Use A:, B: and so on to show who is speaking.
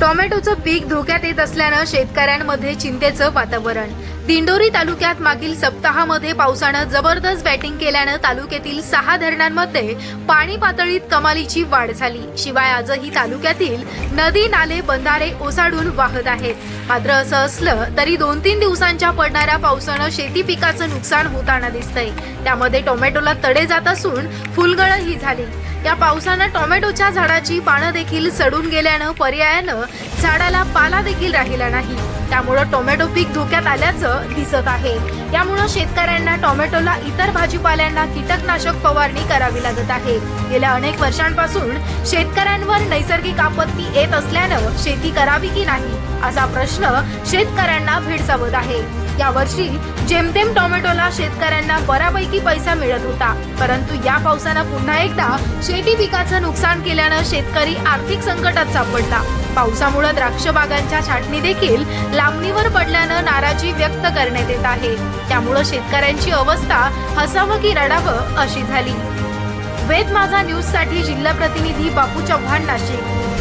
A: टोमॅटोचं पीक धोक्यात येत असल्यानं शेतकऱ्यांमध्ये चिंतेचं वातावरण. दिंडोरी तालुक्यात मागील सप्ताहामध्ये पावसानं जबरदस्त बॅटिंग केल्यानं तालुक्यातील सहा धरणांमध्ये पाणी पातळीत कमालीची वाढ झाली. शिवाय आजही तालुक्यातील नदी नाले बंधारे ओसाडून वाहत आहेत. मात्र असं असलं तरी दोन तीन दिवसांच्या पडणाऱ्या पावसानं शेती पिकाचं नुकसान होताना दिसतंय. त्यामध्ये टोमॅटोला तडे जात असून फुलगळही झाली. या पावसानं टोमॅटोच्या झाडाची पानं देखील सडून गेल्यानं पर्यायानं झाडाला पाला देखील राहिला नाही. त्यामुळं टोमॅटो पीक धोक्यात आल्याचं दिसत आहे. त्यामुळं शेतकऱ्यांना टोमॅटोला इतर भाजीपाल्यांना कीटकनाशक फवारणी करावी लागत आहे. गेल्या अनेक वर्षांपासून शेतकऱ्यांवर नैसर्गिक आपत्ती येत असल्यानं शेती करावी की नाही असा प्रश्न शेतकऱ्यांना भेडसावत आहे. यावर्षी जेमतेम टोमॅटोला शेतकऱ्यांना बऱ्यापैकी पैसा मिळत होता परंतु या पावसानं पुन्हा एकदा शेती पिकाचं नुकसान केल्यानं शेतकरी आर्थिक संकटात सापडला. पावसामुळे द्राक्ष बागांच्या छाटणी देखील लांबणीवर पडल्यानं नाराजी व्यक्त करण्यात येत आहे. त्यामुळं शेतकऱ्यांची अवस्था हसावं की रडावं अशी झाली. वेद माझा न्यूजसाठी जिल्हा प्रतिनिधी बापू चव्हाण नाशिक.